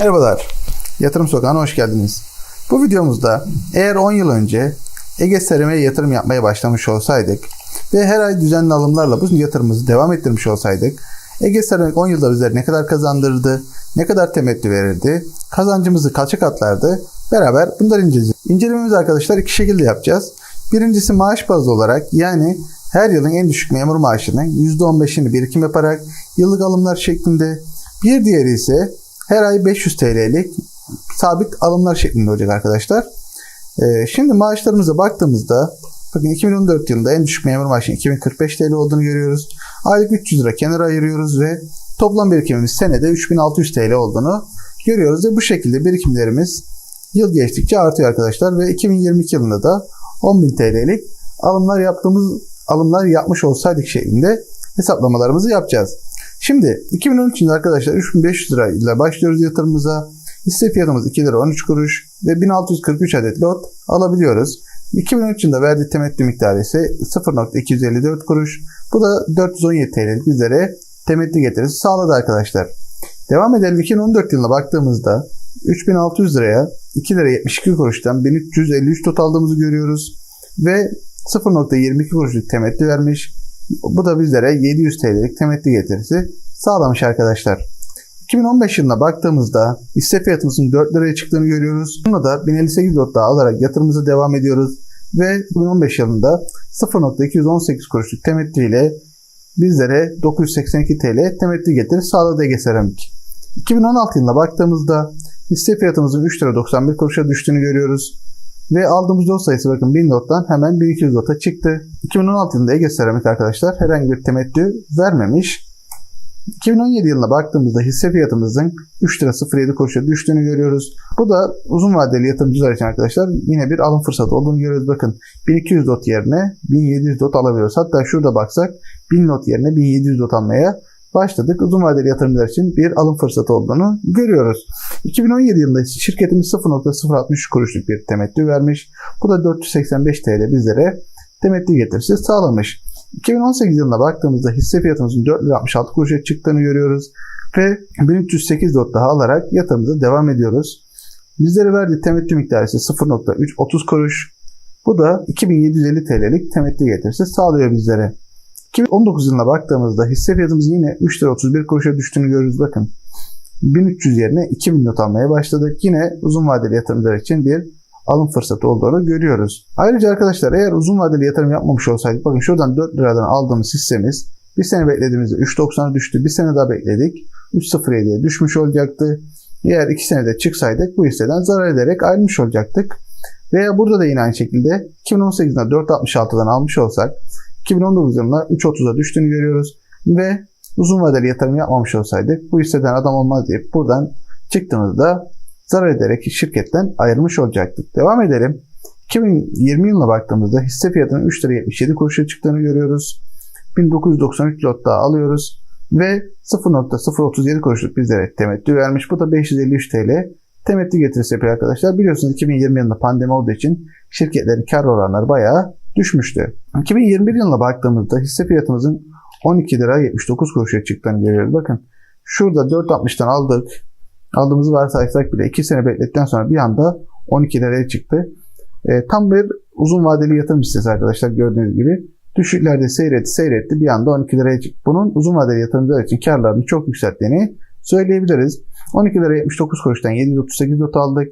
Merhabalar, Yatırım Sokağı'na hoş geldiniz. Bu videomuzda eğer 10 yıl önce Ege Sermaye yatırım yapmaya başlamış olsaydık ve her ay düzenli alımlarla bu yatırımımızı devam ettirmiş olsaydık Ege Sermaye 10 yılda bize ne kadar kazandırdı, ne kadar temettü verirdi, kazancımızı kaça katlardı beraber bunları inceleyeceğiz. İncelememizi arkadaşlar iki şekilde yapacağız. Birincisi maaş bazlı olarak yani her yılın en düşük memur maaşının %15'ini birikim yaparak yıllık alımlar şeklinde. Bir diğeri ise her ay 500 TL'lik sabit alımlar şeklinde olacak arkadaşlar. Ee, şimdi maaşlarımıza baktığımızda bakın 2014 yılında en düşük memur maaşı 2045 TL olduğunu görüyoruz. Aylık 300 lira kenara ayırıyoruz ve toplam birikimimiz senede 3600 TL olduğunu görüyoruz ve bu şekilde birikimlerimiz yıl geçtikçe artıyor arkadaşlar ve 2022 yılında da 10.000 TL'lik alımlar yaptığımız alımlar yapmış olsaydık şeklinde hesaplamalarımızı yapacağız. Şimdi 2013 yılında arkadaşlar 3500 lira ile başlıyoruz yatırımımıza. Hisse fiyatımız 2 lira 13 kuruş ve 1643 adet lot alabiliyoruz. 2013 yılında verdiği temettü miktarı ise 0.254 kuruş. Bu da 417 TL bizlere temettü getirisi sağladı arkadaşlar. Devam edelim 2014 yılına baktığımızda 3600 liraya 2 lira 72 kuruştan 1353 tot aldığımızı görüyoruz. Ve 0.22 kuruşluk temettü vermiş. Bu da bizlere 700 TL'lik temettü getirisi sağlamış arkadaşlar. 2015 yılına baktığımızda hisse fiyatımızın 4 liraya çıktığını görüyoruz. Buna da 1058 lot daha alarak yatırımımıza devam ediyoruz. Ve 2015 yılında 0.218 kuruşluk temettü ile bizlere 982 TL temettü getirisi sağladı Ege Seramik. 2016 yılına baktığımızda hisse fiyatımızın 3 lira 91 kuruşa düştüğünü görüyoruz. Ve aldığımız lot sayısı bakın 1000 lottan hemen 1200 lota çıktı. 2016 yılında Ege Seramik arkadaşlar herhangi bir temettü vermemiş. 2017 yılına baktığımızda hisse fiyatımızın 3 lira 07 kuruşa düştüğünü görüyoruz. Bu da uzun vadeli yatırımcılar için arkadaşlar yine bir alım fırsatı olduğunu görüyoruz. Bakın 1200 dot yerine 1700 dot alabiliyoruz. Hatta şurada baksak 1000 lot yerine 1700 dot almaya başladık. Uzun vadeli yatırımcılar için bir alım fırsatı olduğunu görüyoruz. 2017 yılında şirketimiz 0.063 kuruşluk bir temettü vermiş. Bu da 485 TL bizlere temettü getirisi sağlamış. 2018 yılına baktığımızda hisse fiyatımızın 4 lira 66 kuruşa çıktığını görüyoruz. Ve 1308 lot daha alarak yatırımımıza devam ediyoruz. Bizlere verdiği temettü miktarı ise 0.330 kuruş. Bu da 2750 TL'lik temettü getirisi sağlıyor bizlere. 2019 yılına baktığımızda hisse fiyatımızın yine 3 lira 31 kuruşa düştüğünü görüyoruz. Bakın 1300 yerine 2000 not almaya başladık. Yine uzun vadeli yatırımcılar için bir alım fırsatı olduğunu görüyoruz. Ayrıca arkadaşlar eğer uzun vadeli yatırım yapmamış olsaydık bakın şuradan 4 liradan aldığımız hissemiz bir sene beklediğimizde 3.90'a düştü. Bir sene daha bekledik. 3.07'ye düşmüş olacaktı. Eğer 2 senede çıksaydık bu hisseden zarar ederek ayrılmış olacaktık. Veya burada da yine aynı şekilde 2018'de 4.66'dan almış olsak 2019 yılında 3.30'a düştüğünü görüyoruz. Ve uzun vadeli yatırım yapmamış olsaydık bu hisseden adam olmaz deyip buradan çıktığımızda zarar ederek şirketten ayrılmış olacaktık. Devam edelim. 2020 yılına baktığımızda hisse fiyatının 3 lira 77 kuruşa çıktığını görüyoruz. 1993 lot daha alıyoruz ve 0.037 kuruşluk bizlere temettü vermiş. Bu da 553 TL temettü getirisi yapıyor arkadaşlar. Biliyorsunuz 2020 yılında pandemi olduğu için şirketlerin kar oranları bayağı düşmüştü. 2021 yılına baktığımızda hisse fiyatımızın 12 lira 79 kuruşa çıktığını görüyoruz. Bakın şurada 4.60'tan aldık. Aldığımızı varsaysak bile 2 sene bekledikten sonra bir anda 12 liraya çıktı. E, tam bir uzun vadeli yatırım hissesi arkadaşlar gördüğünüz gibi. Düşüklerde seyretti seyretti bir anda 12 liraya çıktı. Bunun uzun vadeli yatırımcılar için karlarını çok yükselttiğini söyleyebiliriz. 12 lira 79 kuruştan 738 not aldık.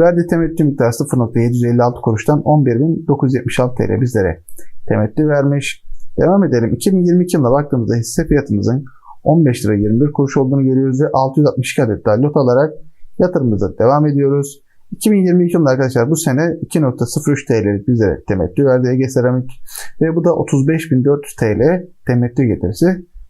Verdiği temettü miktarı 0.756 kuruştan 11.976 TL bizlere temettü vermiş. Devam edelim. 2022 yılına baktığımızda hisse fiyatımızın 15 lira 21 kuruş olduğunu görüyoruz ve 662 adet daha lot alarak yatırımımıza devam ediyoruz. 2022 yılında arkadaşlar bu sene 2.03 TL'lik bize temettü verdi Ege Seramik ve bu da 35.400 TL temettü getirisi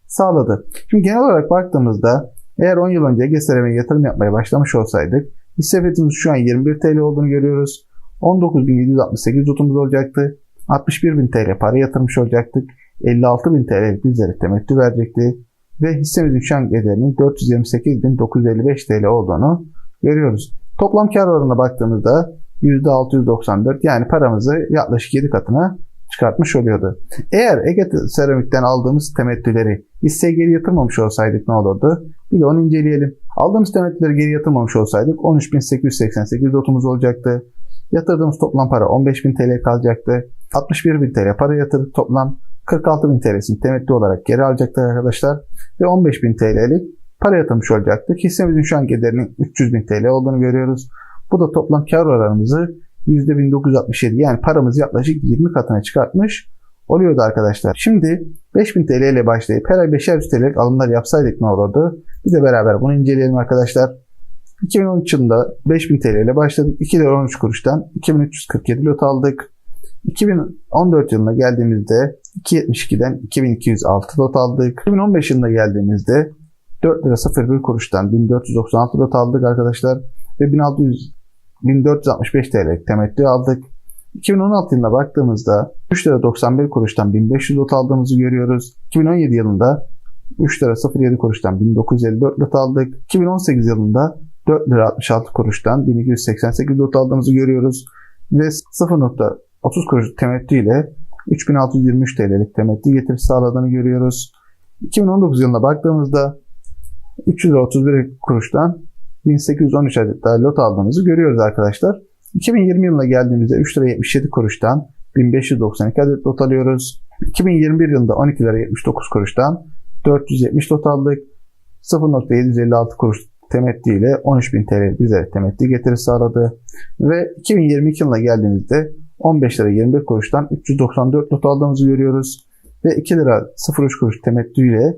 sağladı. Şimdi genel olarak baktığımızda eğer 10 yıl önce Ege Seramik'e yatırım yapmaya başlamış olsaydık hisse fiyatımız şu an 21 TL olduğunu görüyoruz. 19.768 tutumuz olacaktı. 61.000 TL para yatırmış olacaktık. 56.000 TL bizlere temettü verecekti. Ve hissemizin şu an değerinin 428.955 TL olduğunu görüyoruz. Toplam kar oranına baktığımızda %694 yani paramızı yaklaşık 7 katına çıkartmış oluyordu. Eğer Ege Seramik'ten aldığımız temettüleri hisseye geri yatırmamış olsaydık ne olurdu? Bir de onu inceleyelim. Aldığımız temettüleri geri yatırmamış olsaydık 13.888 lotumuz olacaktı. Yatırdığımız toplam para 15.000 TL kalacaktı. 61.000 TL para yatırdık toplam 46.000 TL'sini temettü olarak geri alacaktık arkadaşlar. Ve 15.000 TL'lik para yatırmış olacaktık. Hissemizin şu an giderinin 300.000 TL olduğunu görüyoruz. Bu da toplam kar oranımızı %1967 yani paramız yaklaşık 20 katına çıkartmış oluyordu arkadaşlar. Şimdi 5000 TL ile başlayıp her ay 5'er TL'lik alımlar yapsaydık ne olurdu? Bir de beraber bunu inceleyelim arkadaşlar. 2013 yılında 5000 TL ile başladık. 2 lira 13 kuruştan 2347 lot aldık. 2014 yılına geldiğimizde 2.72'den 2206 lot aldık. 2015 yılına geldiğimizde 4 lira 01 kuruştan 1496 lot aldık arkadaşlar. Ve 1600 1465 TL temettü aldık. 2016 yılına baktığımızda 3 lira 91 kuruştan 1500 lot aldığımızı görüyoruz. 2017 yılında 3 lira 07 kuruştan 1954 lot aldık. 2018 yılında 4 lira 66 kuruştan 1288 lot aldığımızı görüyoruz. Ve 0.30 kuruş temettü ile 3623 TL'lik temettü getirisi sağladığını görüyoruz. 2019 yılına baktığımızda 3 lira 31 kuruştan 1813 adet daha lot aldığımızı görüyoruz arkadaşlar. 2020 yılına geldiğimizde 3 lira 77 kuruştan 1592 adet lot alıyoruz. 2021 yılında 12 lira 79 kuruştan 470 lot aldık. 0.756 kuruş temettü ile 13.000 TL bize temettü getiri sağladı. Ve 2022 yılına geldiğimizde 15 lira 21 kuruştan 394 lot aldığımızı görüyoruz. Ve 2 lira 03 kuruş temettü ile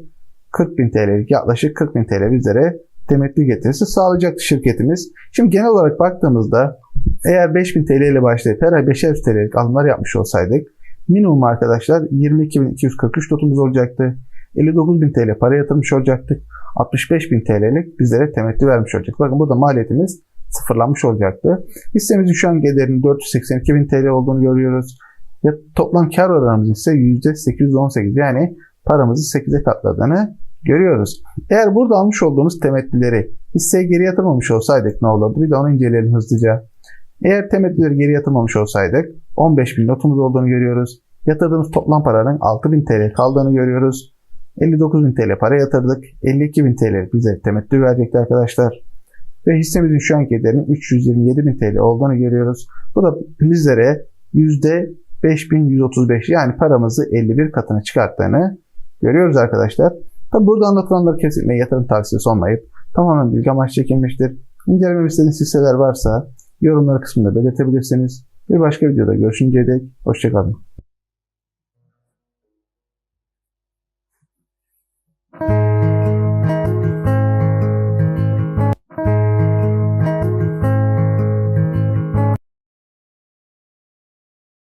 40.000 TL'lik yaklaşık 40.000 TL bizlere temettü getirisi sağlayacaktı şirketimiz. Şimdi genel olarak baktığımızda eğer 5000 TL ile başlayıp her ay 5'er TL'lik alımlar yapmış olsaydık minimum arkadaşlar 22.243 notumuz olacaktı. 59.000 TL para yatırmış olacaktık. 65.000 TL'lik bizlere temettü vermiş olacak. Bakın burada maliyetimiz sıfırlanmış olacaktı. Hissemizin şu an gelirinin 482.000 TL olduğunu görüyoruz. Ya toplam kar oranımız ise %818 yani paramızı 8'e katladığını görüyoruz. Eğer burada almış olduğumuz temettüleri hisseye geri yatırmamış olsaydık ne olurdu? Bir de onu inceleyelim hızlıca. Eğer temettüleri geri yatırmamış olsaydık 15 bin notumuz olduğunu görüyoruz. Yatırdığımız toplam paranın 6 bin TL kaldığını görüyoruz. 59 bin TL para yatırdık. 52 bin TL bize temettü verecekti arkadaşlar. Ve hissemizin şu anki değerinin 327 bin TL olduğunu görüyoruz. Bu da bizlere %5135 yani paramızı 51 katına çıkarttığını görüyoruz arkadaşlar. Tabi burada anlatılanlar kesinlikle yatırım tavsiyesi olmayıp tamamen bilgi amaçlı çekilmiştir. İncelememi istediğiniz hisseler varsa yorumlar kısmında belirtebilirsiniz. Bir başka videoda görüşünceye dek hoşçakalın.